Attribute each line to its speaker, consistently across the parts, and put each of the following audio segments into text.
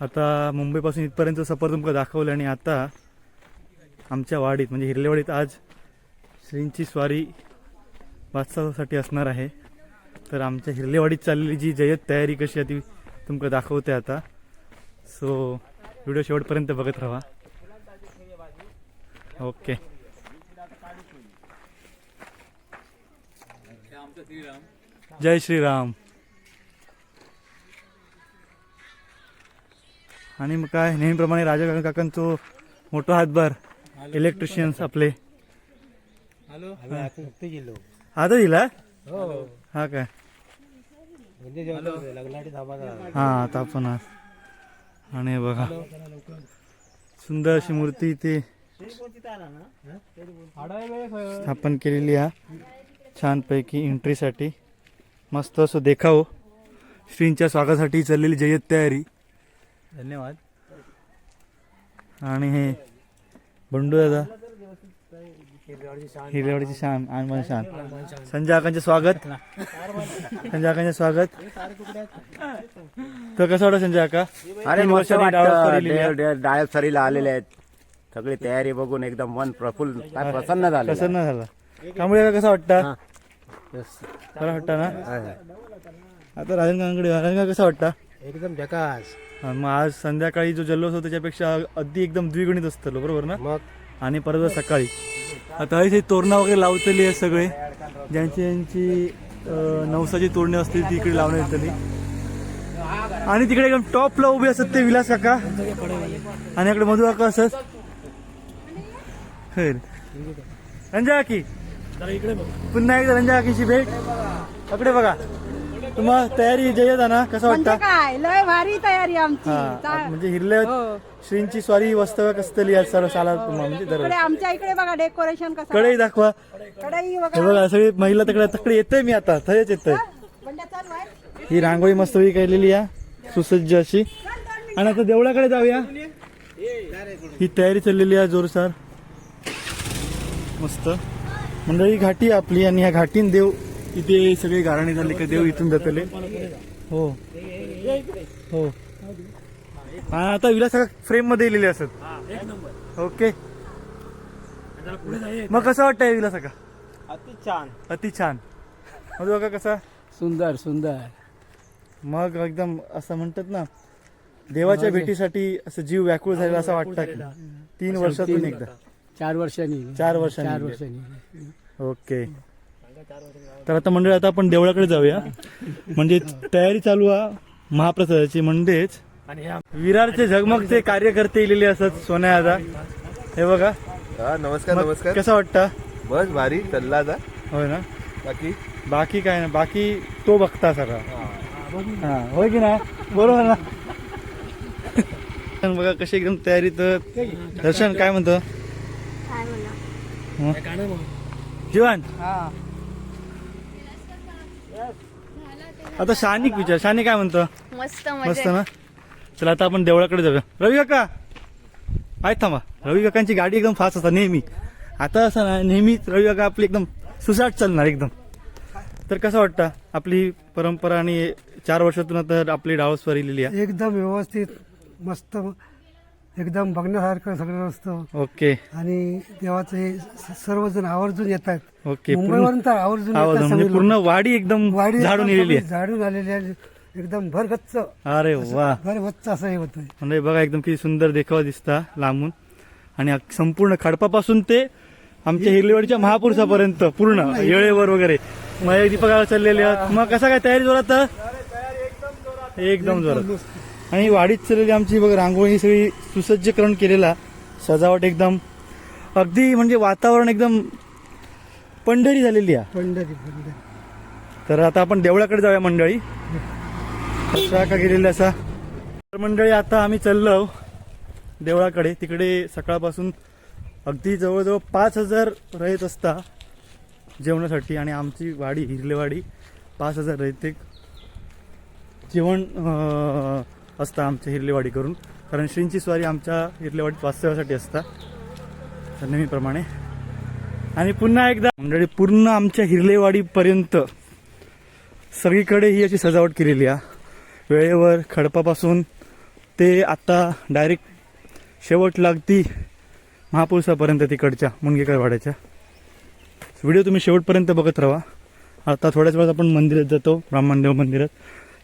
Speaker 1: आता मुंबईपासून इथपर्यंत सफर तुमका दाखवलं आणि आता आमच्या वाडीत म्हणजे हिरलेवाडीत आज श्रींची स्वारी वाचसासाठी असणार आहे. तर आमच्या हिरलेवाडीत चाललेली जी जयत तयारी कशी आहे ती तुमका दाखवते आता. सो व्हिडिओ शेवटपर्यंत बघत राहा. ओके जय श्रीराम. आणि मग काय नेहमीप्रमाणे राजा काकांचो मोठा हातभार इलेक्ट्रिशियन्स आपले. आता दिला?
Speaker 2: हो.
Speaker 1: हा काय?
Speaker 2: म्हणजे
Speaker 1: हा आता आपण आज. आणि हे बघा. सुंदर अशी मूर्ती इथे स्थापन केलेली आहे छानपैकी एंट्रीसाठी मस्त असं देखाव. श्रींच्या स्वागतासाठी चाललेली जय्यत तयारी.
Speaker 2: धन्यवाद.
Speaker 1: आणि हे बंडू दादा.
Speaker 2: हिरवाडची शान
Speaker 1: हिरवाडीची शान. संजय आकांचे स्वागत. संजय आकांचे स्वागत. तर कसं वाटतं संजय आका
Speaker 3: अरे डायब सरीला आलेले आहेत. सगळी तयारी बघून एकदम मन प्रफुल्ल प्रसन्न झालं
Speaker 1: नाही झालं. त्यामुळे कसं वाटतं बरं वाटतं ना? आता राजनगावकडे राजनगाव कसं वाटतं
Speaker 2: एकदम झकास.
Speaker 1: हा, मग आज संध्याकाळी जो जल्लोष होता त्याच्यापेक्षा अगदी एकदम द्विगुणित असतं बरोबर ना?
Speaker 2: मग?
Speaker 1: आणि परत सकाळी. आता हे तोरणं वगैरे लावतली आहेत सगळे ज्यांची यांची अं, नवसाची तोरणे असतील ती इकडे लावण्यात येतली. आणि तिकडे एकदम टॉपला उभे असत ते विलास काका. आणि इकडे मधु काका असत. खैर. रंजा काकी पुन्हा एकदा रंजा काकीची भेट. इकडे बघा. तुम्हाला तयारी जयत ना कसं
Speaker 4: म्हणजे
Speaker 1: वाटतं?
Speaker 4: काय? लय भारी तयारी आमची.
Speaker 1: हा
Speaker 4: चा-
Speaker 1: म्हणजे हिरले
Speaker 4: हो.
Speaker 1: श्रींची स्वारी वास्तव्य असतली आज सर्व साला तुम्हाला म्हणजे
Speaker 4: इकडे आमच्या इकडे बघा डेकोरेशन कसं
Speaker 1: कडे दाखवा.
Speaker 4: कढई
Speaker 1: हे
Speaker 4: बघा
Speaker 1: बघा सगळी महिला तिकडे तिकडे येतोय मी आता थयच येतोय.
Speaker 4: बंड्या चाल बाहेर.
Speaker 1: ही रांगोळी मस्त केलेली आहे सुसज्ज अशी. आणि आता देवळाकडे जाऊया. ही तयारी चाललेली आहे जोरसार मस्त. मंडळी घाटी आहे आपली आणि ह्या घाटीन देव इथे सगळे गारणे झाले का देव इथून जातले. हो. हो. हा आता विलास फ्रेममध्ये लिहिले असत. ओके मग कसं वाटतंय विलास का
Speaker 2: अति छान.
Speaker 1: अति छान. मग बघा कसा?
Speaker 2: सुंदर सुंदर.
Speaker 1: मग एकदम असं म्हणतात ना देवाच्या भेटीसाठी असं जीव व्याकुळ झालेला असं वाटतं की? तीन वर्षातून एकदा.
Speaker 2: चार वर्षांनी.
Speaker 1: चार वर्षांनी.
Speaker 2: चार. वर्षांनी.
Speaker 1: ओके तर आता मंडळी आता आपण देवळाकडे जाऊया. म्हणजे तयारी चालू आहे महाप्रसादाची. म्हणजेच विरारचे झगमगचे कार्यकर्ते इलेले असत सोन्या आता हे बघा.
Speaker 5: हा नमस्कार नमस्कार.
Speaker 1: कसं वाटतं?
Speaker 5: बस भारी चालला आता
Speaker 1: होय ना?
Speaker 5: बाकी?
Speaker 1: बाकी काय ना बाकी तो बघता सगळा. हा. होय की ना? बरोबर ना? बघा कशी एकदम तयारी तर. दर्शन काय म्हणतो? हं? जीवन आता शानिक विचार. शानी काय म्हणतो?
Speaker 6: मस्त
Speaker 1: मस्त ना? चला आता आपण देवळाकडे जाऊया. रवी काका! आहेत थांबा. रवी काकांची गाडी एकदम फास्ट असतात नेहमी. आता असं ना नेहमीच रवी काका आपली एकदम सुसाट चालणार एकदम. तर कसं वाटतं? आपली परंपरा आणि चार वर्षातून आता आपली डावस लिहिली आहे.
Speaker 7: एकदम व्यवस्थित मस्त. एकदम बघण्यासारखं सगळं असतं.
Speaker 1: ओके.
Speaker 7: आणि देवाचं हे स- सर्वजण आवर्जून येत आहेत
Speaker 1: ओके
Speaker 7: मुंबईवरून तर आवर्जून
Speaker 1: आवाज
Speaker 7: येतात
Speaker 1: म्हणजे
Speaker 7: सगळे
Speaker 1: पूर्ण
Speaker 7: लोक.
Speaker 1: वाडी एकदम
Speaker 7: वाडी
Speaker 1: झाडून
Speaker 7: एकदम
Speaker 1: येलेली
Speaker 7: सगळी झाडून आलेली आहे. एकदम भरगच्च.
Speaker 1: आहे अरे वा.
Speaker 7: भरगच्च असं हे होतंय.
Speaker 1: म्हणजे बघा एकदम किती सुंदर देखावा दिसता लांबून. आणि संपूर्ण खडपापासून ते आमच्या हिरलेवाडीच्या महापुरुषापर्यंत पूर्ण येळेवर वगैरे. मग दीपकाला चाललेले आहेत. मग कसा काय तयारी जोरात? एकदम जोरात. आणि वाडीत चाललेली आमची बघ रांगोळी ही सगळी सुसज्जीकरण केलेला सजावट एकदम अगदी म्हणजे वातावरण एकदम पंढरी झालेली आहे.
Speaker 7: पंढरी पंढरी.
Speaker 1: तर आता आपण देवळाकडे जाऊया मंडळी. का गेलेल्या असा. तर मंडळी आता आम्ही चाललो देवळाकडे. तिकडे सकाळपासून अगदी जवळजवळ पाच हजार रहित असता जेवणासाठी आणि आमची वाडी हिरलेवाडी पाच हजार रहित एक जेवण असतं आमच्या हिरलेवाडी करून. कारण श्रींची स्वारी आमच्या हिरलेवाडीत वास्तव्यासाठी असतात तर नेहमीप्रमाणे. आणि पुन्हा एकदा मंडळी पूर्ण आमच्या हिरलेवाडीपर्यंत सगळीकडे ही अशी सजावट केलेली आहे. वेळेवर खडपापासून ते आत्ता डायरेक्ट शेवट लागती महापुरुषापर्यंत तिकडच्या मुणगेकर वाड्याच्या. व्हिडिओ तुम्ही शेवटपर्यंत बघत राहा. आता थोड्याच वेळात आपण मंदिरात जातो ब्राह्मणदेव मंदिरात.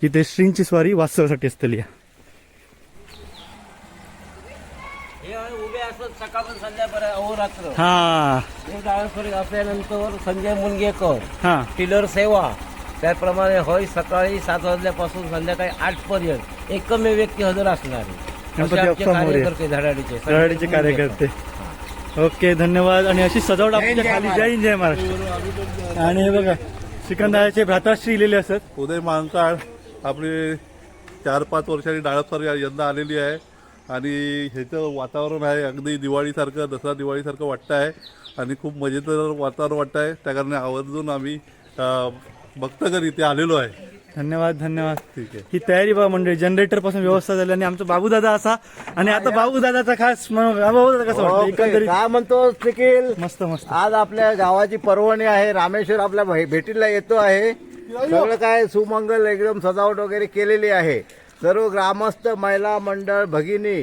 Speaker 1: जिथे श्रींची स्वारी वास्तवासाठी असलेली आहे
Speaker 2: हे संध्यापर्यंत अहोरात्र.
Speaker 1: हा.
Speaker 2: डाळसोरी असल्यानंतर संजय मुनगेकर
Speaker 1: हा.
Speaker 2: टिलर सेवा त्याप्रमाणे होय सकाळी सात वाजल्यापासून संध्याकाळी आठ पर्यंत एकमेव व्यक्ती हजर असणार आहे.
Speaker 1: गणपती
Speaker 2: असे आमचे
Speaker 1: बाप्पा मोरया.
Speaker 2: कार्यकर्ते धडाडीचे
Speaker 1: धडाडीचे कार्यकर्ते. ओके धन्यवाद. आणि अशी सजावट आपल्या खाली जय हिंद जय महाराष्ट्र. आणि हे बघा सिकंदराचे भ्राताश्री लिहिलेले असत.
Speaker 5: उदय महाकाळ आपली चार पाच वर्षांनी डाळपसार यंदा आलेली आहे. आणि ह्याचं वातावरण आहे अगदी दिवाळीसारखं दसरा दिवाळीसारखं वाटतं आहे. आणि खूप मजेदार वातावरण वाटतं आहे. त्या कारणे आवर्जून आम्ही अं, भक्तगण इथे आलेलो आहे.
Speaker 1: धन्यवाद धन्यवाद.
Speaker 5: ठीक आहे.
Speaker 1: ही तयारी बघा मंडळी जनरेटरपासून व्यवस्था झाली आणि आमचा बाबूदादा असा आणि आता बाबूदादाचा खास हा, बाबूदादा कसं वाटतं? एकंदरीत
Speaker 6: काय म्हणतो निखिल?
Speaker 1: मस्त मस्त.
Speaker 6: आज आपल्या गावाची पर्वणी आहे रामेश्वर आपल्या भे- भेटीला येतो आहे. सगळं काय सुमंगल एकदम सजावट वगैरे केलेली आहे. सर्व ग्रामस्थ महिला मंडळ भगिनी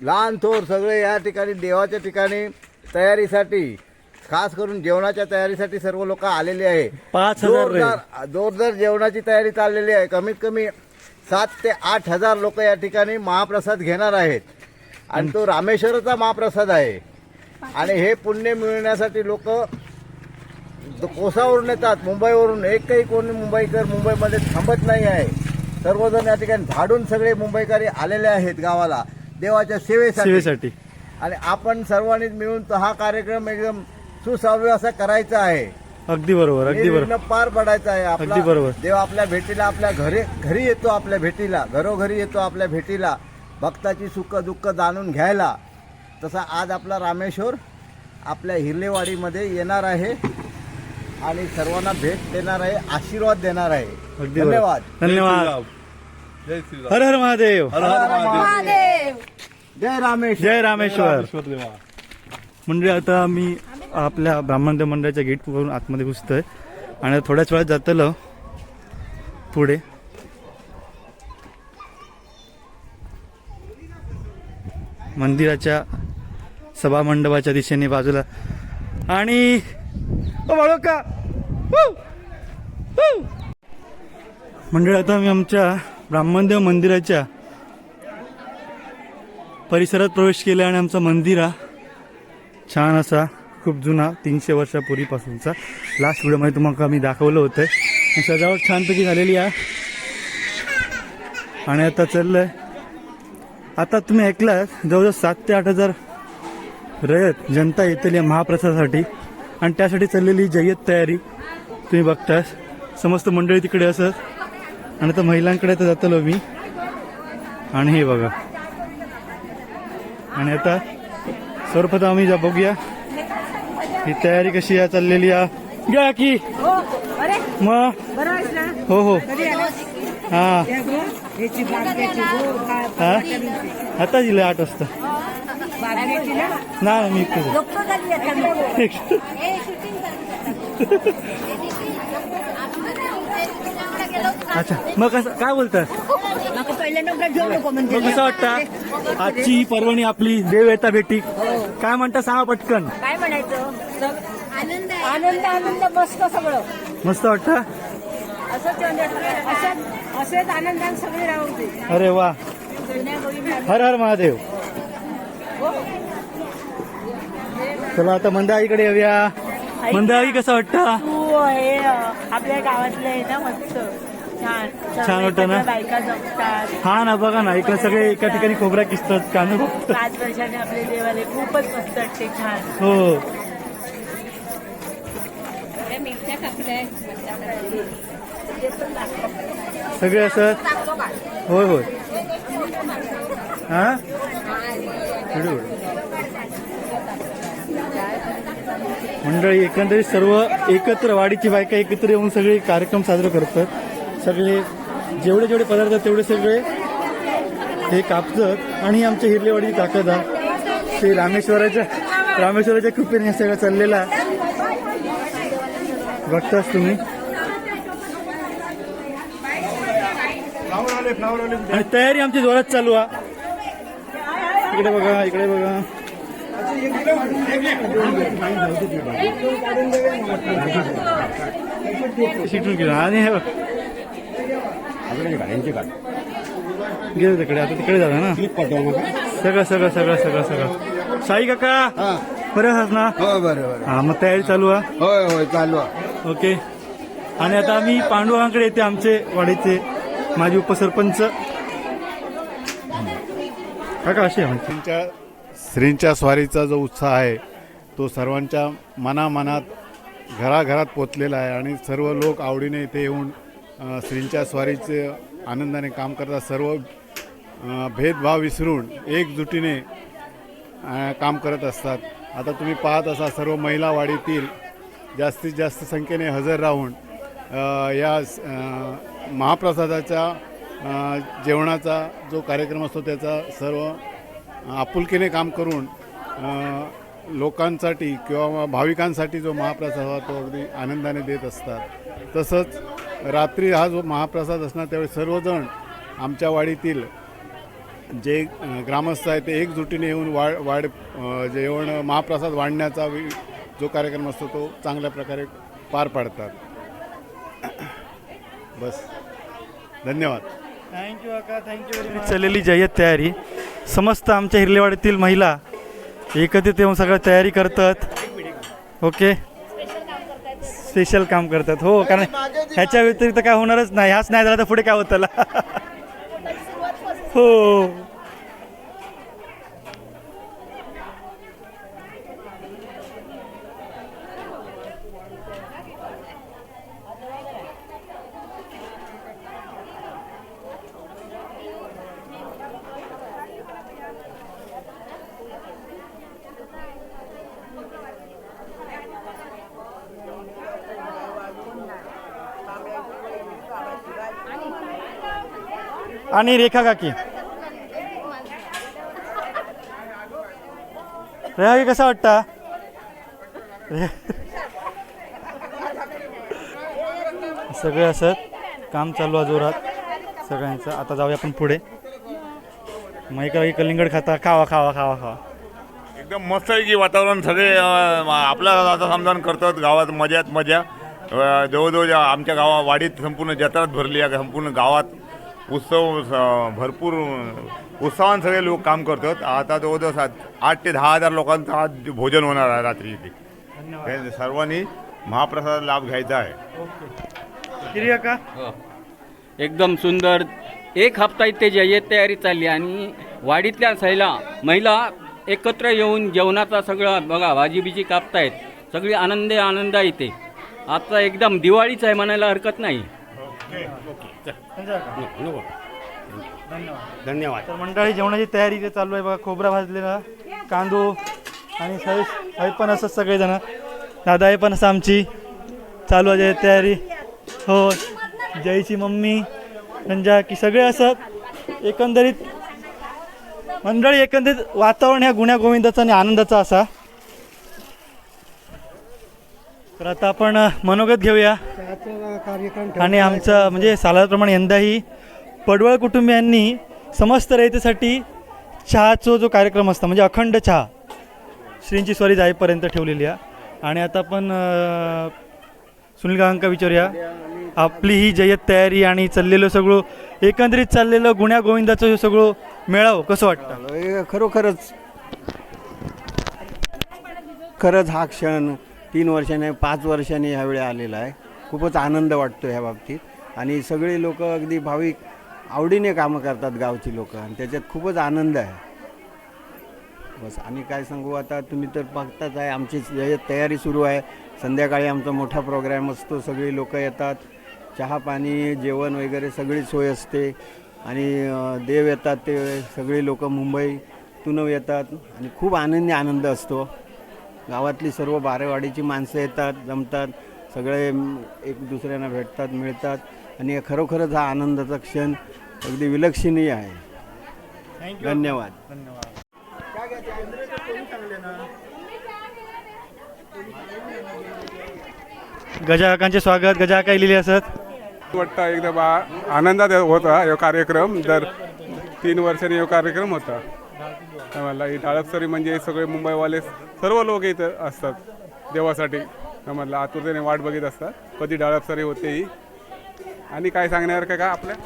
Speaker 6: लहान थोर सगळे या ठिकाणी देवाच्या ठिकाणी तयारीसाठी खास करून जेवणाच्या तयारीसाठी सर्व लोक आलेले आहे.
Speaker 1: पाच.
Speaker 6: जोरदार जोरदार जेवणाची तयारी चाललेली आहे. कमीत कमी सात ते आठ हजार लोक या ठिकाणी महाप्रसाद घेणार आहेत. आणि तो रामेश्वराचा महाप्रसाद आहे. आणि हे पुण्य मिळवण्यासाठी लोक कोसावरून येतात. मुंबईवरून. एकही कोणी मुंबईकर मुंबईमध्ये थांबत नाही आहे. सर्वजण या ठिकाणी धाडून सगळे मुंबईकरी आलेले आहेत गावाला देवाच्या सेवेसाठी. आणि आपण सर्वांनी मिळून तो हा कार्यक्रम एकदम सुसव्य असा करायचा आहे.
Speaker 1: अगदी बरोबर अगदी बरोबर.
Speaker 6: पार पडायचा आहे आपला.
Speaker 1: अगदी बरोबर.
Speaker 6: देव आपल्या भेटीला आपल्या घरी घरी येतो आपल्या भेटीला घरोघरी येतो आपल्या भेटीला भक्ताची सुख दुःख जाणून घ्यायला. तसा आज आपला रामेश्वर आपल्या हिरलेवाडीमध्ये येणार आहे आणि सर्वांना भेट देणार आहे आशीर्वाद देणार आहे. धन्यवाद.
Speaker 1: धन्यवाद.
Speaker 5: जय
Speaker 1: हर हर महादेव.
Speaker 5: हर हर महादेव.
Speaker 6: जय रामेश्वर.
Speaker 1: जय रामेश्वर.
Speaker 5: देवा.
Speaker 1: म्हणजे आता आम्ही आपल्या ब्राह्मणदेव मंडळाच्या गेट वरून आतमध्ये घुसतोय. आणि थोड्याच वेळात जातलो. पुढे. मंदिराच्या सभा मंडपाच्या दिशेने बाजूला. आणि ओ बाळका! मंडळ आता आम्ही आमच्या ब्राह्मणदेव मंदिराच्या परिसरात प्रवेश केला आणि आमचं मंदिर हा छान असा खूप जुना तीनशे वर्षापूर्वीपासूनचा. लास्ट व्हिडिओमध्ये तुम्हाला मी दाखवलं होतं. आणि सजावट छानपैकी झालेली आहे. आणि आता चाललंय. आता तुम्ही ऐकलात जवळजवळ सात ते आठ हजार रयत जनता येतील या महाप्रसादासाठी. आणि त्यासाठी चाललेली जय्यत तयारी तुम्ही बघतास समस्त मंडळी तिकडे असत. आणि आता महिलांकडे आता जातलो मी. आणि हे बघा. आणि आता सर्वप्रथम आम्ही जा बघूया. ही तयारी कशी आहे चाललेली आहे? घ्या की.
Speaker 4: हो अरे.
Speaker 1: मग हो हो. आता दिलं आठ वाजता.
Speaker 4: बागेची ना?
Speaker 1: नाही मी इकडेच आहे.
Speaker 4: डॉक्टर झाली आता
Speaker 1: अच्छा मग कसं काय बोलतात
Speaker 4: नको पहिल्या नंबर घेऊ नको म्हणजे.
Speaker 1: मग कसं वाटतं? आजची पर्वणी आपली देव येता भेटी. काय म्हणता सांगा पटकन.
Speaker 4: काय म्हणायचं? आनंद आनंद आनंद मस्त सगळं.
Speaker 1: मस्त वाटतं?
Speaker 4: असंच असं असेच आनंदाने सगळे राहू दे.
Speaker 1: अरे वा. हर हर महादेव. चला आता मंदाईकडे येऊया. मंदाई कसं वाटतं?
Speaker 8: तू हे आपल्या गावातलं आहे ना मस्त. छान.
Speaker 1: छान वाटतं ना? हा ना बघा ना इकडे सगळे एका ठिकाणी खोबऱ्या किसतात कान
Speaker 8: पाच वर्षाने आपले देवाले खूपच मस्त वाटते छान.
Speaker 1: हो. सगळे असं? होय होय. हा. मंडळी एकंदरीत सर्व एकत्र वाडीची बायका एकत्र येऊन सगळे कार्यक्रम साजरे करतात. सगळे जेवढे जेवढे पदार्थ तेवढे सगळे हे कापतात आणि आमच्या हिरलेवाडी ताकद आहे श्री रामेश्वराच्या रामेश्वराच्या कृपेने सगळं चाललेला बघताच तुम्ही? आणि तयारी आमची जोरात चालू आहे इकडे बघा इकडे बघा. शिटून गेला आणि हे बघ. गेलं तिकडे आता तिकडे झालं ना. सगळं सगळं सगळं सगळं सगळं. साई काका बरं आहात ना?
Speaker 9: हो बरोबर
Speaker 1: हा मग तयारी चालू आहे
Speaker 9: होय होय चालू आहे.
Speaker 1: ओके. आणि आता आम्ही पांडुरंगाकडे येते आमचे वाडीचे माजी उपसरपंच. काका असे आहे म्हणजे
Speaker 10: श्रींच्या श्रींच्या स्वारीचा जो उत्साह आहे तो सर्वांच्या मनामनात घराघरात पोचलेला आहे आणि सर्व लोक आवडीने इथे येऊन स्त्रींच्या श्रींच्या स्वारीचे आनंदाने काम करतात सर्व भेदभाव विसरून एकजुटीने काम करत असतात. आता तुम्ही पाहत असा सर्व महिला वाडीतील जास्तीत जास्त संख्येने हजर राहून या स- महाप्रसादाच्या जेवणाचा जो कार्यक्रम असतो त्याचा सर्व आपुलकीने काम करून लोकांसाठी किंवा भाविकांसाठी जो महाप्रसाद हा तो अगदी आनंदाने देत असतात. तसंच रात्री हा जो महाप्रसाद असणार त्यावेळी सर्वजण आमच्या वाडीतील जे ग्रामस्थ आहेत ते एकजुटीने येऊन वाढ वाढ जेवण महाप्रसाद वाढण्याचा जो कार्यक्रम असतो तो चांगल्या प्रकारे पार पाडतात. बस. धन्यवाद.
Speaker 1: थँक्यू काका थँक्यू चाललेली जय्यत तयारी. समस्त आमच्या हिरलेवाडीतील महिला एकत्रित येऊन सगळं तयारी करतात. ओके? स्पेशल काम करतात. हो कारण ह्याच्या व्यतिरिक्त काय होणारच नाही. ह्याच नाही झाला तर पुढे काय होत हो. आणि रेखा काकी. रेखा काकी कसा वाटता? सगळे असत. काम चालू आहे जोरात. सगळ्यांचं. आता जाऊया आपण पुढे. माईका कलिंगड खाता खावा खावा खावा खावा.
Speaker 11: एकदम मस्त आहे की वातावरण. सगळे आपला आता समजावून करतात. गावात मजात मजा जवळजवळ आमच्या गावा वाडीत संपूर्ण जत्रात भरली आहे. संपूर्ण गावात उत्सव स- भरपूर उत्साहान सगळे लोक काम करतात. आता जवळजवळ सात आठ ते दहा हजार लोकांचं आज भोजन होणार आहे रात्री इथे. हे सर्वांनी महाप्रसाद लाभ घ्यायचा आहे.
Speaker 1: किरी काका
Speaker 12: एकदम सुंदर. एक हप्ता इथे जय्यत तयारी चालली आणि वाडीतल्या सैला महिला एकत्र येऊन जेवणाचा सगळं बघा भाजी बिजी कापतायत. सगळी आनंद आनंद आहे इथे. आता एकदम दिवाळीच आहे म्हणायला हरकत नाही.
Speaker 13: धन्यवाद.
Speaker 1: तर मंडळी जेवणाची तयारी इथे चालू आहे बघा खोबरा भाजलेला कांदो आणि साई साई पण असं सगळेजण. दादा आहे पण असं आमची चालू आहे तयारी. हो जयची मम्मी रंजा की सगळे असं एकंदरीत मंडळी एकंदरीत वातावरण ह्या गुण्या गोविंदाचा आणि आनंदाचा असा. तर आता आपण मनोगत घेऊया.
Speaker 14: कार्यक्रम
Speaker 1: आणि आमचं म्हणजे सालाप्रमाणे यंदाही पडवळ कुटुंबियांनी समस्त रयतेसाठी चहाचा जो कार्यक्रम असतो म्हणजे अखंड चहा श्रींची स्वारी जाईपर्यंत ठेवलेली आहे. आणि आता आपण सुनील गांका विचारूया. आपली ही जय्यत तयारी आणि चाललेलं सगळं एकंदरीत चाललेलं गुण्या गोविंदाचं हे सगळं मेळावं कसं वाटतं?
Speaker 9: खरोखरच खरंच हा क्षण तीन वर्षाने पाच वर्षाने ह्यावेळी आलेला आहे. खूपच आनंद वाटतो ह्या बाबतीत. आणि सगळी लोक अगदी भाविक आवडीने कामं करतात गावची लोक आणि त्याच्यात खूपच आनंद आहे. बस आणि काय सांगू आता तुम्ही तर बघताच आहे आमची तयारी सुरू आहे. संध्याकाळी आमचा मोठा प्रोग्राम असतो सगळी लोक येतात. चहा पाणी जेवण वगैरे सगळी सोय असते. आणि देव येतात ते सगळी लोक मुंबईतून येतात. आणि खूप आनंदी आनंद असतो. गावातली सर्व बारेवाडीची माणसं येतात जमतात सगळे एक दुसऱ्यांना भेटतात मिळतात. आणि खरोखरच हा आनंदाचा क्षण अगदी विलक्षणीय आहे. धन्यवाद.
Speaker 1: धन्यवाद. गजा काकांचे स्वागत. गजा काय लिहिले असत.
Speaker 15: वाटतं एकदम आ- आनंदात होता हा कार्यक्रम. दर तीन वर्षांनी हा कार्यक्रम होता. आम्हाला ही टाळपसरी म्हणजे सगळे मुंबईवाले सर्व लोक इथं असतात देवासाठी. आम्हाला आतुरतेने वाट बघत असतात. कधी डाळपसरी होते ही. आणि काय सांगण्यासारखं का आपल्या?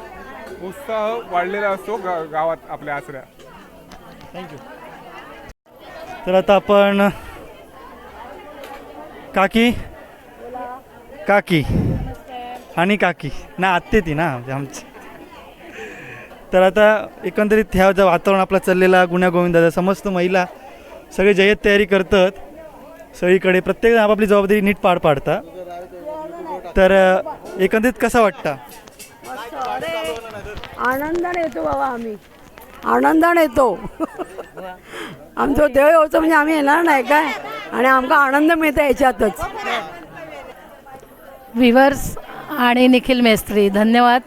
Speaker 15: उत्साह वाढलेला असतो गा गावात आपल्या आसऱ्या.
Speaker 1: थँक्यू तर आता आपण काकी काकी आणि काकी. ना आत्ते ती ना म्हणजे आमची. तर आता एकंदरीत ह्या जे वातावरण आपला चाललेला गुन्हा गोविंदाचा समस्त महिला सगळे जय्यत तयारी करतात. सगळीकडे प्रत्येक आपापली जबाबदारी नीट पार पाडता. तर एकंदरीत कसा वाटता?
Speaker 4: आनंदाने येतो बाबा आम्ही. आनंदाने येतो. आमचं देव येतो म्हणजे आम्ही येणार नाही काय? आणि आमका आनंद मिळतो याच्यातच.
Speaker 8: विवर्स आणि निखिल मेस्त्री धन्यवाद.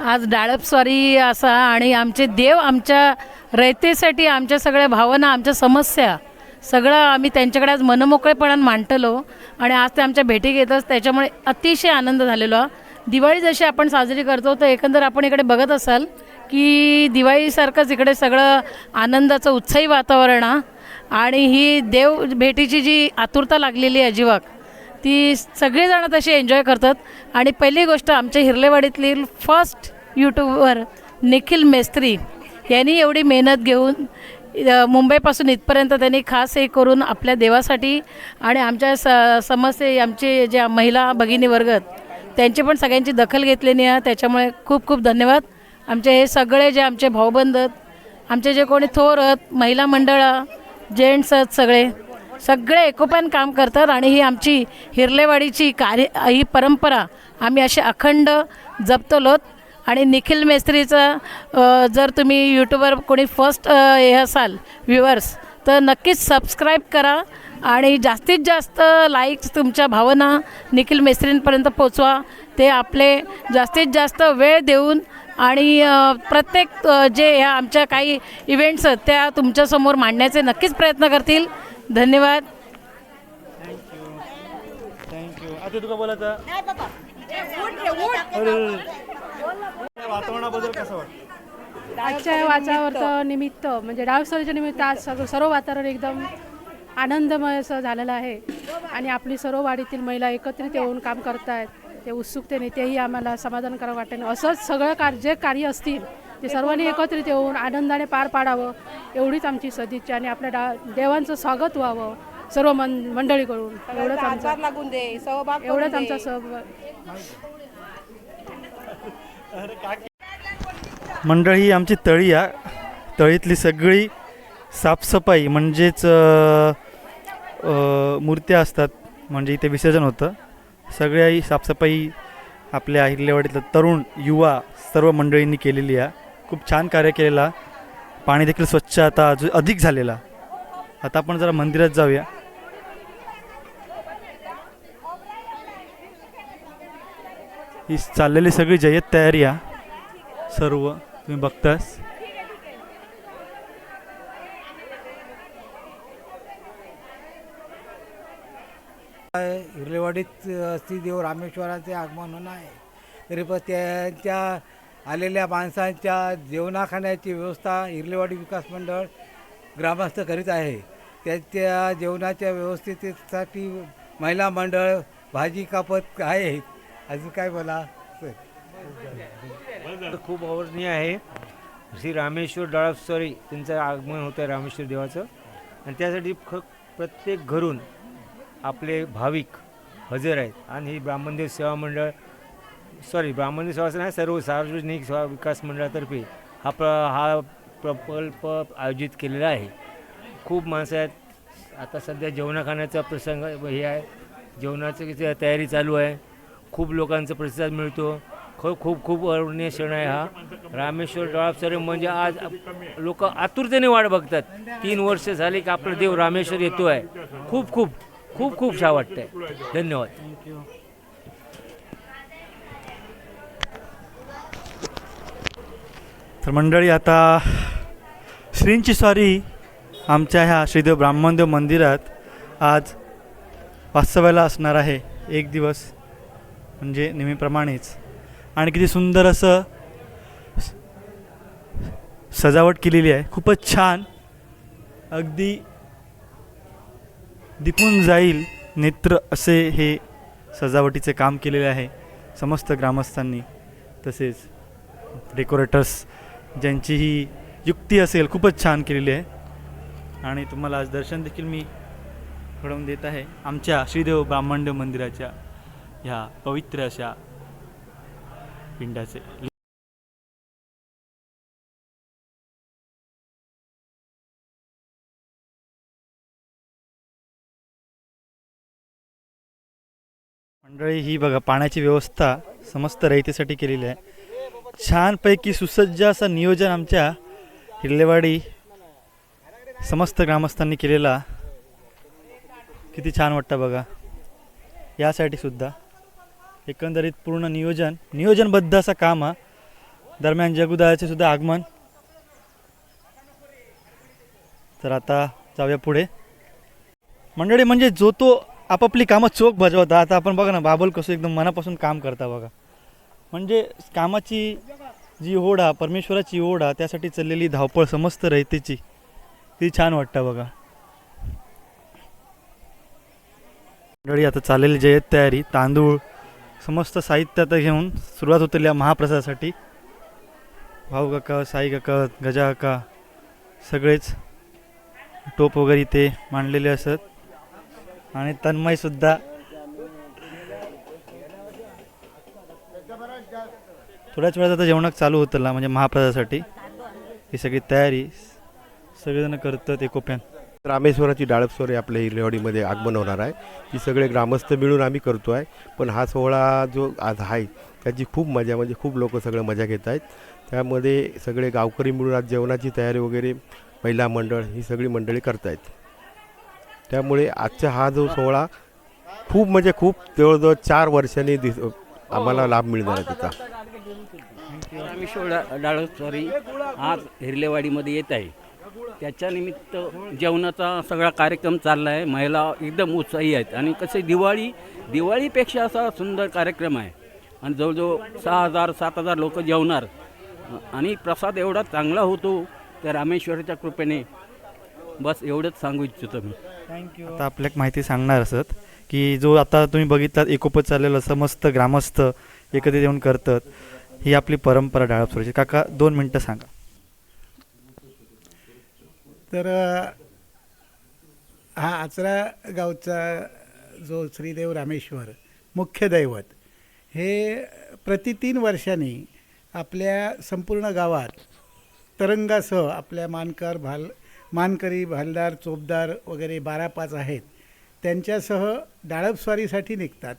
Speaker 8: आज डाळपस्वारी असा आणि आमचे देव आमच्या रयतेसाठी आमच्या सगळ्या भावना आमच्या समस्या सगळं आम्ही त्यांच्याकडे आज मनमोकळेपणानं मांडलो आणि आज ते आमच्या भेटी घेतच त्याच्यामुळे अतिशय आनंद झालेलो दिवाळी जशी आपण साजरी करतो तर एकंदर आपण इकडे बघत असाल की दिवाळीसारखंच इकडे सगळं आनंदाचं उत्साही वातावरण हा. आणि ही देव भेटीची जी आतुरता लागलेली आहे ती सगळेजण तशी एन्जॉय करतात. आणि पहिली गोष्ट आमच्या हिरलेवाडीतली फर्स्ट यूट्यूबवर निखिल मेस्त्री यांनी एवढी मेहनत घेऊन मुंबईपासून इथपर्यंत त्यांनी खास हे करून आपल्या देवासाठी आणि आमच्या स समस्ये आमचे ज्या महिला भगिनी वर्ग त्यांची पण सगळ्यांची दखल घेतलेली आहे त्याच्यामुळे खूप खूप धन्यवाद. आमचे हे सगळे जे आमचे भाऊबंद आहेत, आमचे जे कोणी थोर आहेत महिला मंडळं जेंट्स आहेत सगळे सगळे एकोप्यान काम करतात आणि ही आमची हिरलेवाडीची कार्य ही परंपरा आम्ही असे अखंड जपतलोत आणि निखिल मेस्त्रीचं जर तुम्ही यूट्यूबवर कोणी फर्स्ट हे असाल व्ह्युअर्स तर नक्कीच सबस्क्राईब करा आणि जास्तीत जास्त लाईक्स तुमच्या भावना निखिल मेस्त्रींपर्यंत पोचवा. ते आपले जास्तीत जास्त वेळ देऊन आणि प्रत्येक जे ह्या आमच्या काही इव्हेंट्स आहेत त्या तुमच्यासमोर मांडण्याचे नक्कीच प्रयत्न करतील. धन्यवाद.
Speaker 1: थँक्यू आता तुका बोलायचं? वातावरणाबद्दल कसं वाटतं?
Speaker 8: आजच्या वाचावर निमित्त म्हणजे डावसरीच्या निमित्त आज सर्व सर्व वातावरण एकदम आनंदमय असं झालेलं आहे. आणि आपली सर्व वाडीतील महिला एकत्रित येऊन काम करत आहेत ते उत्सुकतेने तेही आम्हाला समाधानकारक वाटेल असंच सगळं कार्य जे कार्य असतील ते सर्वांनी एकत्रित येऊन आनंदाने पार पाडावं एवढीच आमची सदिच्छा आणि आपल्या डा देवांचं स्वागत व्हावं सर्व मन मंडळीकडून. एवढंच आमचं.
Speaker 4: लागून दे सहभाग
Speaker 8: एवढंच आमचा सहभाग.
Speaker 1: मंडळी ही आमची तळी या तळीतली सगळी साफसफाई म्हणजेच मूर्त्या असतात म्हणजे इथे विसर्जन होतं. सगळ्या ही साफसफाई आपल्या हिरलेवाडीतलं तरुण युवा सर्व मंडळींनी केलेली आहे खूप छान कार्य केलेला. पाणी देखील स्वच्छ आता अजून अधिक झालेला. आता आपण जरा मंदिरात जाऊया. ही चाललेली सगळी जय्यत तयारी आहे सर्व तुम्ही बघतास.
Speaker 6: हिरलेवाडीत श्रीदेव रामेश्वराचे आगमन होणं आहे. तरी पण त्यांच्या आलेल्या माणसांच्या जेवणाखाण्याची व्यवस्था हिरलेवाडी विकास मंडळ ग्रामस्थ करीत आहे. त्याच्या जेवणाच्या व्यवस्थेसाठी महिला मंडळ भाजी कापत आहे. अजून काय बोला
Speaker 2: खूप अवर्णीय आहे. श्री रामेश्वर डाळपसरी त्यांचं आगमन होतं आहे रामेश्वर देवाचं. आणि त्यासाठी ख प्रत्येक घरून आपले भाविक हजर आहेत. आणि ही ब्राह्मणदेव सेवा मंडळ सॉरी ब्राह्मणी सेवा हा सर्व सार्वजनिक सेवा विकास मंडळातर्फे हा प्र हा प्रकल्प आयोजित केलेला आहे. खूप माणसं आहेत. आता सध्या जेवणा खाण्याचा प्रसंग हे आहे. जेवणाची किती तयारी चालू आहे. खूप लोकांचा प्रतिसाद मिळतो. खूप खूप खूप अरुण्य क्षण आहे हा. रामेश्वर डॉळपसरे म्हणजे आज लोक आतुरतेने वाट बघतात. तीन वर्ष झाली की आपला देव रामेश्वर येतो आहे खूप खूप खूप खूप छान वाटतंय. धन्यवाद.
Speaker 1: तर मंडळी आता श्रींची स्वारी आमच्या ह्या श्रीदेव ब्राह्मणदेव मंदिरात आज वास्तव्याला असणार आहे. एक दिवस म्हणजे नेहमीप्रमाणेच. आणि किती सुंदर असं सजावट केलेली आहे. खूपच छान. अगदी दिपून जाईल नेत्र असे हे सजावटीचे काम केलेले आहे. समस्त ग्रामस्थांनी तसेच डेकोरेटर्स ज्यांची ही युक्ती असेल खूपच छान केलेली आहे. आणि तुम्हाला आज दर्शन देखील मी घडवून देत आहे. आमच्या श्रीदेव ब्राह्मण मंदिराच्या ह्या पवित्र अशा पिंडाचे. मंडळी ही बघा पाण्याची व्यवस्था समस्त रहितेसाठी केलेली आहे. छानपैकी सुसज्ज असं नियोजन आमच्या हिल्लेवाडी समस्त ग्रामस्थांनी केलेला. किती छान वाटतं बघा. यासाठी सुद्धा एकंदरीत पूर्ण नियोजन नियोजनबद्ध असं काम हा. दरम्यान जगुदाचे सुद्धा आगमन. तर आता जाऊया पुढे. मंडळी म्हणजे जो तो आपापली कामं चोख बजावता आता आपण बघा ना बाबल कसं एकदम मनापासून काम करता बघा. म्हणजे कामाची जी ओढ हा परमेश्वराची ओढ हा त्यासाठी चाललेली धावपळ समस्त रयतेची. ती छान वाटतं बघा. मंडळी आता चाललेली जयत तयारी तांदूळ समस्त साहित्य आता घेऊन सुरुवात होतेल्या या महाप्रसादासाठी. भाऊ काका साई काका गजा काका सगळेच टोप वगैरे इथे मांडलेले असत. आणि तन्मयसुद्धा थोड्याच वेळात आता जेवणाक चालू होतं ना म्हणजे महाप्रसादासाठी. ही सगळी तयारी सगळेजण करतात एकोप्यान.
Speaker 16: रामेश्वराची डाळपस्वरी आपल्या हिरलेवाडीमध्ये आगमन होणार आहे. ती सगळे ग्रामस्थ मिळून आम्ही करतो आहे पण हा सोहळा जो आज आहे त्याची खूप मजा म्हणजे खूप लोक सगळं मजा घेत आहेत. त्यामध्ये सगळे गावकरी मिळून आज जेवणाची तयारी वगैरे महिला मंडळ ही सगळी मंडळी करतायत. त्यामुळे आजचा हा जो सोहळा खूप म्हणजे खूप जवळजवळ चार वर्षांनी दिस आम्हाला लाभ मिळणार आहे त्याचा
Speaker 12: रामेश्वर डा- डाळसवारी आज हिरलेवाडीमध्ये येत आहे. त्याच्या निमित्त जेवणाचा सगळा कार्यक्रम चालला आहे महिला एकदम उत्साही आहेत. आणि कसे दिवाळी दिवाळीपेक्षा असा सुंदर कार्यक्रम आहे. आणि जवळजवळ सहा हजार सात हजार लोक जेवणार. आणि प्रसाद एवढा चांगला होतो त्या रामेश्वराच्या कृपेने बस एवढंच सांगू इच्छितो मी.
Speaker 1: आता आपल्याक माहिती सांगणार असत की जो आता तुम्ही बघितलात एकोपत चाललेलं समस्त ग्रामस्थ एकत्रित येऊन करतात. ही आपली परंपरा डाळपसोरीची काका दोन मिनटं सांगा.
Speaker 7: तर हा आचरा गावचा जो श्रीदेव रामेश्वर मुख्य दैवत हे प्रति तीन वर्षांनी आपल्या संपूर्ण गावात तरंगासह आपल्या मानकर भाल मानकरी भालदार चोपदार वगैरे बारा पाच आहेत. त्यांच्यासह डाळपस्वारीसाठी निघतात.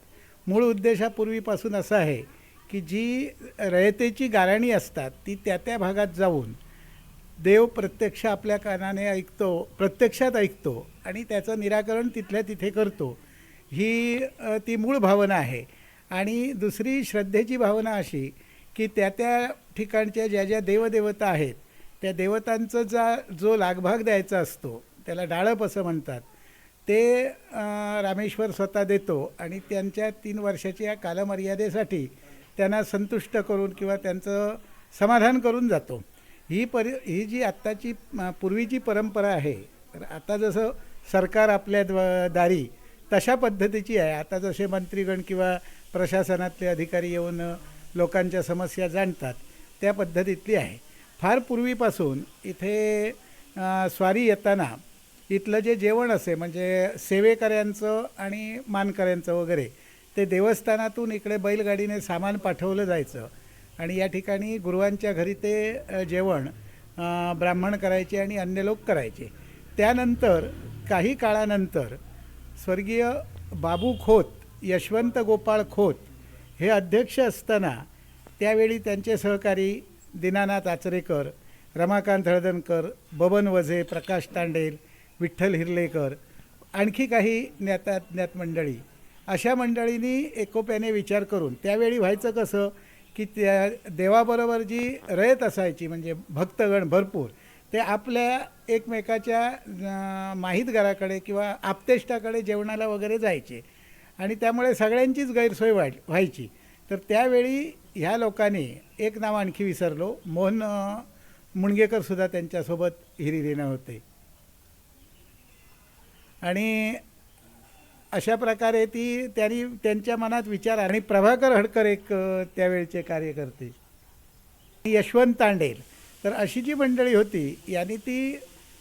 Speaker 7: मूळ उद्देश हा पूर्वीपासून असा आहे की जी रयतेची गाराणी असतात ती त्या त्या भागात जाऊन देव प्रत्यक्ष आपल्या कानाने ऐकतो प्रत्यक्षात ऐकतो आणि त्याचं निराकरण तिथल्या तिथे करतो. ही ती मूळ भावना आहे. आणि दुसरी श्रद्धेची भावना अशी की त्या त्या ठिकाणच्या ज्या ज्या देवदेवता आहेत त्या देवतांचं जा जो लागभाग द्यायचा असतो त्याला डाळप असं म्हणतात ते रामेश्वर स्वतः देतो आणि त्यांच्या तीन वर्षाच्या कालमर्यादेसाठी त्यांना संतुष्ट करून किंवा त्यांचं समाधान करून जातो. ही परि ही जी आत्ताची पूर्वीची परंपरा आहे तर आता जसं सरकार आपल्या द्व दारी तशा पद्धतीची आहे. आता जसे मंत्रीगण किंवा प्रशासनातले अधिकारी येऊन लोकांच्या समस्या जाणतात त्या पद्धतीतली आहे. फार पूर्वीपासून इथे स्वारी येताना इथलं जे जेवण असे म्हणजे सेवेकऱ्यांचं आणि मानकऱ्यांचं वगैरे ते देवस्थानातून इकडे बैलगाडीने सामान पाठवलं जायचं. आणि या ठिकाणी गुरुवांच्या घरी ते जेवण ब्राह्मण करायचे आणि अन्य लोक करायचे. त्यानंतर काही काळानंतर स्वर्गीय बाबू खोत यशवंत गोपाळ खोत हे अध्यक्ष असताना त्यावेळी त्यांचे सहकारी दीनानाथ आचरेकर रमाकांत हळदणकर बबन वझे प्रकाश तांडेल विठ्ठल हिरलेकर आणखी काही ज्ञाता ज्ञात मंडळी अशा मंडळींनी एकोप्याने विचार करून त्यावेळी व्हायचं कसं की त्या देवाबरोबर जी रयत असायची म्हणजे भक्तगण भरपूर ते आपल्या एकमेकाच्या अं, माहितगाराकडे किंवा आपतेष्टाकडे जेवणाला वगैरे जायचे. आणि त्यामुळे सगळ्यांचीच गैरसोय वाढ व्हायची. तर त्यावेळी ह्या लोकांनी एक नाव आणखी विसरलो. मोहन मुणगेकरसुद्धा त्यांच्यासोबत हिरिरीनं होते. आणि अशा प्रकारे ती त्यांनी त्यांच्या मनात विचार आणि प्रभाकर हडकर एक त्यावेळचे कार्यकर्ते. यशवंत तांडेल. तर अशी जी मंडळी होती यांनी ती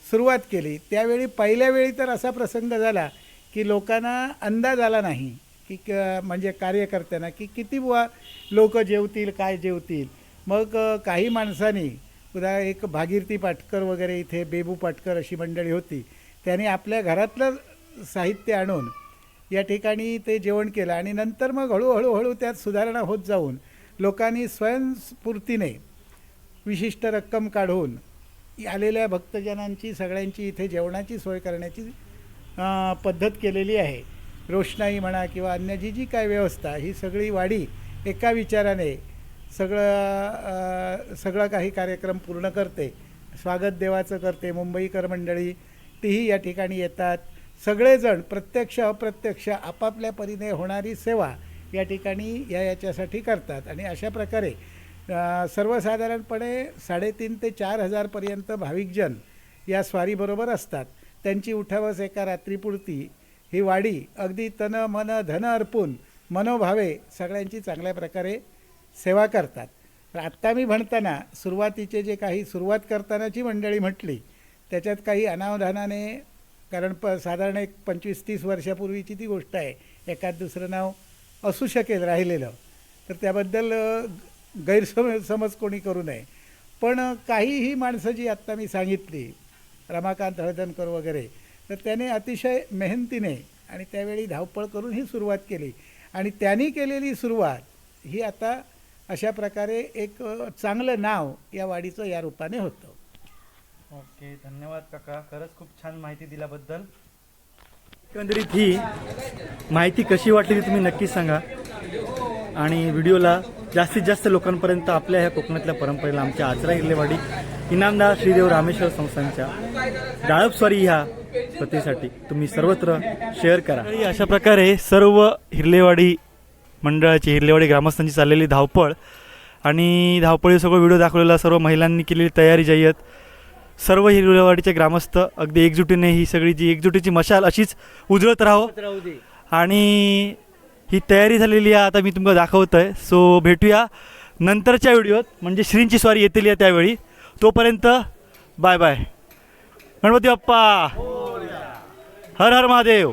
Speaker 7: सुरुवात केली. त्यावेळी पहिल्या वेळी तर असा प्रसंग झाला की लोकांना अंदाज आला नाही की क म्हणजे कार्यकर्त्यांना की किती बुवा लोक जेवतील काय जेवतील. मग काही माणसांनी उदा एक भागीरथी पाटकर वगैरे इथे बेबू पाटकर अशी मंडळी होती. त्यांनी आपल्या घरातलं साहित्य आणून या ठिकाणी ते जेवण केलं आणि नंतर मग हळूहळू हळू त्यात सुधारणा होत जाऊन लोकांनी स्वयंस्फूर्तीने विशिष्ट रक्कम काढून आलेल्या भक्तजनांची सगळ्यांची इथे जेवणाची सोय करण्याची पद्धत केलेली आहे. रोषणाई म्हणा किंवा अन्य जी जी काय व्यवस्था ही सगळी वाढी एका विचाराने सगळं सगळं काही कार्यक्रम पूर्ण करते. स्वागत देवाचं करते मुंबईकर मंडळी तीही या ठिकाणी येतात. सगळेजण प्रत्यक्ष अप्रत्यक्ष आपापल्या परीने होणारी सेवा या ठिकाणी या याच्यासाठी करतात. आणि अशा प्रकारे सर्वसाधारणपणे साडेतीन ते चार हजारपर्यंत भाविकजन या स्वारीबरोबर असतात. त्यांची उठावस एका रात्रीपुरती. ही वाडी अगदी तन मन धन अर्पून मनोभावे सगळ्यांची चांगल्या प्रकारे सेवा करतात. तर आत्ता मी म्हणताना सुरुवातीचे जे काही सुरुवात करतानाची मंडळी म्हटली त्याच्यात काही अनावधानाने कारण प साधारण एक पंचवीस तीस वर्षापूर्वीची ती गोष्ट आहे. एखाद दुसरं नाव असू शकेल राहिलेलं. तर त्याबद्दल अ, गैरसमज समज कोणी करू नये. पण काही ही माणसं जी आत्ता मी सांगितली रमाकांत हळदणकर वगैरे तर त्याने अतिशय मेहनतीने आणि त्यावेळी धावपळ करून ही सुरुवात केली. आणि त्यांनी केलेली सुरुवात ही आता अशा प्रकारे एक चांगलं नाव या वाडीचं या रूपाने होतं.
Speaker 1: ओके धन्यवाद काका. खरंच खूप छान माहिती दिल्याबद्दल. एकंदरीत ही माहिती कशी वाटली ती तुम्ही नक्कीच सांगा. आणि व्हिडिओला जास्तीत जास्त लोकांपर्यंत आपल्या ह्या कोकणातल्या परंपरेला आमच्या आचरा हिरलेवाडी इनामदार श्रीदेव रामेश्वर संस्थांच्या डाळपस्वारी ह्या प्रथेसाठी तुम्ही सर्वत्र शेअर करा. आणि अशा प्रकारे सर्व हिरलेवाडी मंडळाची हिरलेवाडी ग्रामस्थांची चाललेली धावपळ आणि धावपळी सगळं व्हिडिओ दाखवलेला सर्व महिलांनी केलेली तयारी जय्यत सर्व हिरलेवाडीचे ग्रामस्थ अगदी एकजुटीने ही सगळी जी एकजुटीची मशाल अशीच उजळत राहो. आणि ही तयारी झालेली आहे आता मी तुम्हाला दाखवतोय. सो भेटूया नंतरच्या व्हिडिओत. म्हणजे श्रींची स्वारी येतील या त्यावेळी. तोपर्यंत बाय बाय गणपती बाप्पा. हर हर महादेव.